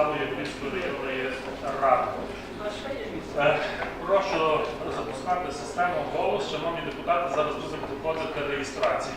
залу Європейської районної ради. Е, Прошу запускати систему голос. Шановні депутати, зараз будемо проходити реєстрацію.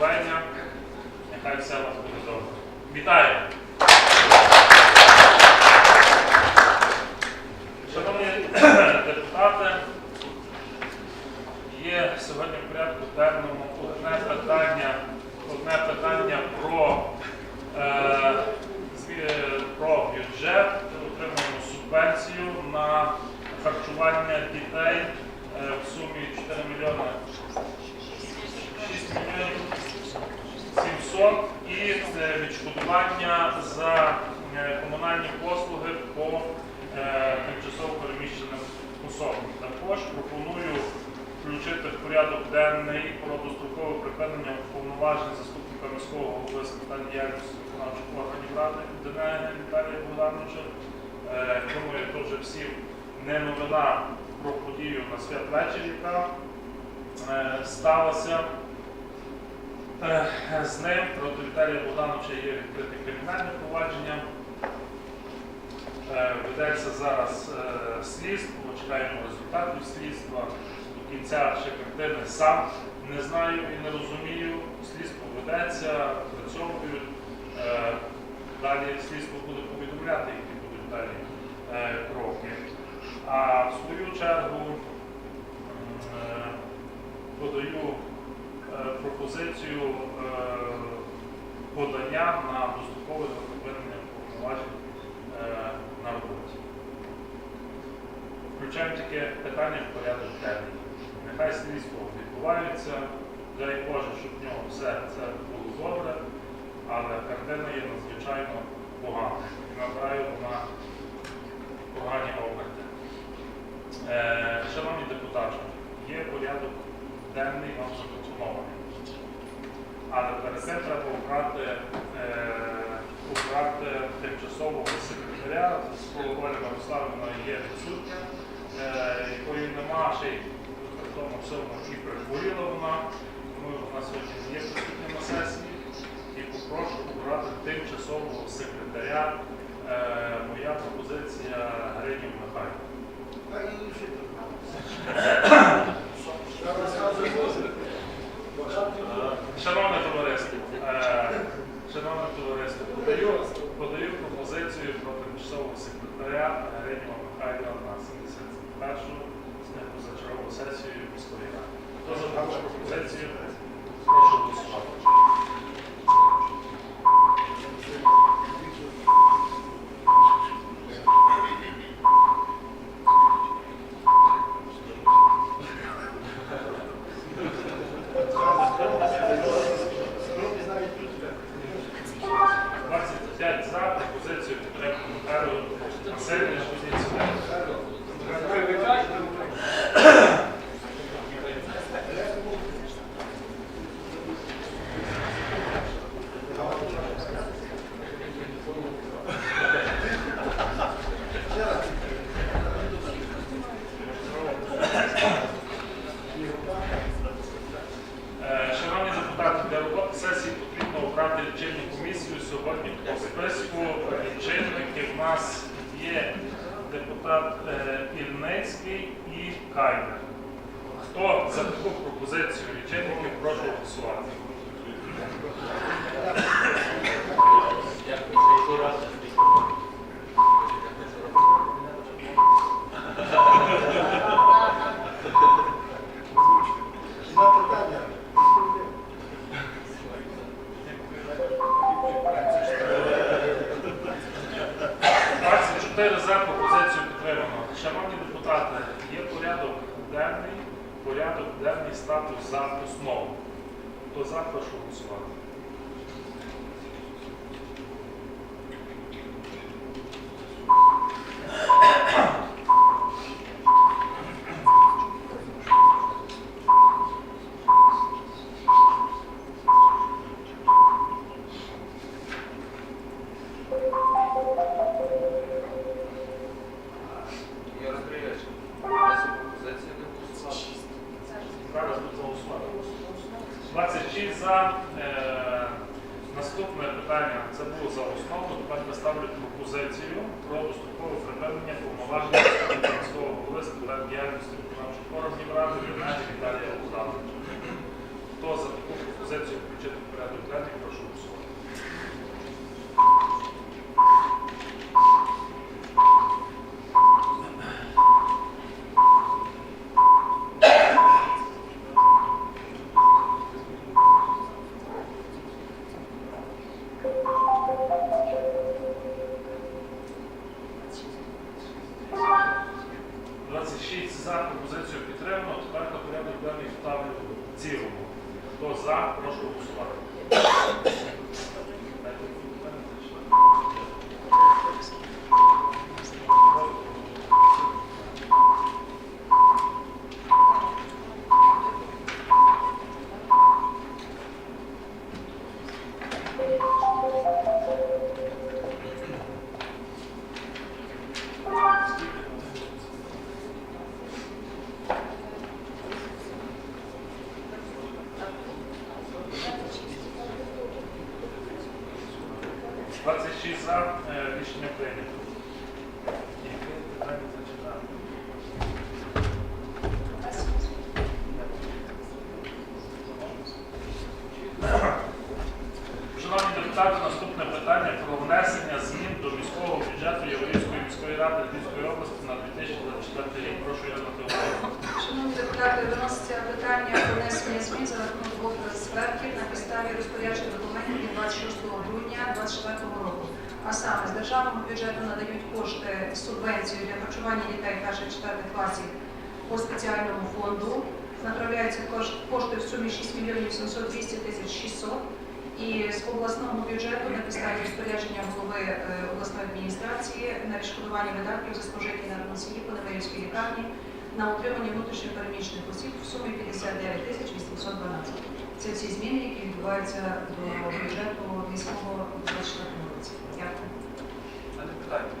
Благословення. Нехай все у вас буде добре. Вітаю! Шановні депутати, є сьогодні в порядку денному одне питання, одне питання про, е, про бюджет, отримаємо субвенцію на харчування дітей е, в сумі 4 мільйони 6 мільйонів 700 і е, відшкодування за е, комунальні послуги по е, тимчасово переміщеним особам. Також пропоную включити в порядок денний про дострокове припинення повноважень заступника міського голови з питань діяльності виконавчих органів ради Денега Віталія Богдановича. Думаю, то вже всім не новина про подію на святвечір, яка сталася. Е, З ним проти Віталія Богдановича є відкрите кримінальне провадження. Е, Ведеться зараз е, слідство, чекаємо результатів слідства. До кінця ще картини сам не знаю і не розумію. Слідство ведеться, працьовують. Далі слідство буде повідомляти, які будуть далі кроки. А в свою чергу подаю пропозицію е, подання на дострокове припинення повноважень е, на роботі. включаємо таке питання в порядок денний. Нехай слідство відбувається, дай Боже, щоб в нього все це було добре, але картина є надзвичайно погана і набирає вона погані оберти. Е, шановні депутати, є порядок денний вам запропонований. Але перед цим треба обрати, е, тимчасового секретаря. Оля Мирославівна є відсутня, е, якої нема, ще й при тому всьому і прихворіла вона, тому вона сьогодні не є присутня на сесії. І попрошу обрати тимчасового секретаря. Е, моя пропозиція Гринів Михайло. Шановне товариство, е, шановне товариство, подаю, подаю пропозицію про тимчасового секретаря Гринєва Михайла на 71-шу позачергову сесію міської ради. Хто за пропозицію? Прошу голосувати. – 25 за пропозицію підтримки Михайло Васильович Кузнєцов. Е, Шановні депутати, для роботи сесії потрібно обрати лічильну комісію. Сьогодні по списку лічильників у нас є депутат е, Ільницький і Кайнер. Хто за таку пропозицію лічильників, прошу голосувати. Двадцять чотири за пропозицію підтримано. Шановні депутати, є порядок денний, порядок денний статус за основу. Хто за, прошу голосувати. За. Е, наступне питання це було за основу. Тепер я ставлю пропозицію про дострокове припинення повноважень міського голови з діяльності виконавчих органів ради Геннадія Віталія Богдановича. Хто за таку пропозицію включити в порядок денний, прошу голосувати. – excessivo, dosar para os consumidores. 6 за е, рішення прийнято. Шановні депутати, наступне питання про внесення змін до міського бюджету Єврейської міської ради Львівської області на 2024 рік. Прошу я Шановні депутати, виноситься питання про внесення змін за рахунок двох звертків на підставі розпорядження документів 26 грудня 2024 року. А саме з державного бюджету надають кошти субвенцію для харчування дітей перших 4 класів по спеціальному фонду. Направляються кошти в сумі 6 мільйонів 700 200 тисяч 600. І з обласного бюджету на підставі розпорядження голови е, обласної адміністрації на відшкодування видатків за спожиті на носії по Невелівській лікарні на утримання внутрішньо переміщених осіб в сумі 59 тисяч 812. Це всі зміни, які відбуваються до бюджету міського у 2024 Дякую. Мене питання.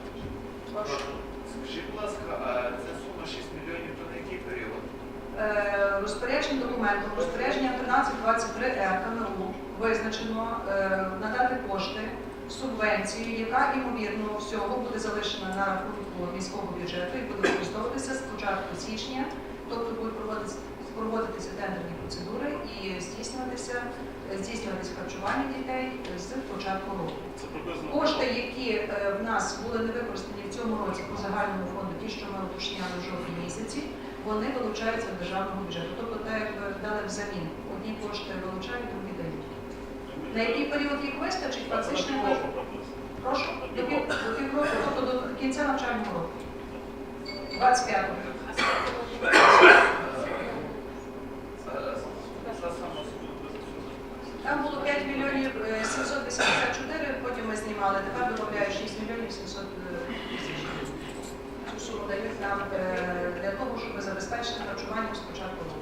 Прошу. Скажіть, будь ласка, ця сума 6 мільйонів то на який період? Е, Розпорядженим документом, розпорядження 1323 Р КНУ визначено е, надати кошти субвенцію, яка ймовірно всього буде залишена на рахунку міського бюджету і буде використовуватися з початку січня, тобто будуть проводитися, проводитися тендерні процедури і здійснюватися, е, здійснюватися харчування дітей з початку року. Кошти, які е, в нас були не використані в цьому році по загальному фонду, ті, що ми уточняли в жовтні місяці, вони вилучаються з державного бюджету. Тобто, так якби дали взамін. Одні кошти вилучають, другі дають. На який період їх вистачить, фактично прошу до півроку, тобто до кінця навчального року. 25-го. Там було 5 мільйонів е, 784, потім ми знімали, тепер додають 6 мільйонів 700 тисяч. Цю суму дають нам е, для того, щоб забезпечити харчування з початку року.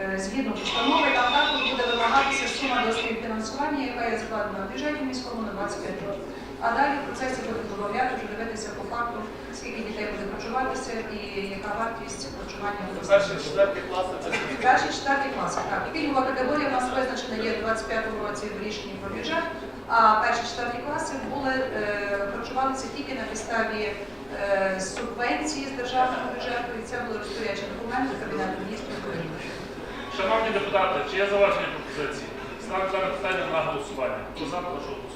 Е, Згідно постанови, там також буде вимагатися сума до співфінансування, яка є закладена в бюджеті міському на 25 років. А далі в процесі буде додати, вже дивитися по факту, скільки дітей буде харчуватися і яка вартість харчування буде. Перший, четвертий клас це Перші четверті класи, так. І пільгова категорія в нас визначена є в 25-му році в рішенні про бюджет, а перші четверті класи були е, харчувалися тільки на підставі е, субвенції з державного бюджету, і це були розпорядчі документи Кабінету міністрів України. Шановні депутати, чи є зауваження пропозиції? Ставлю дане питання на голосування. Хто за, прошу голосувати.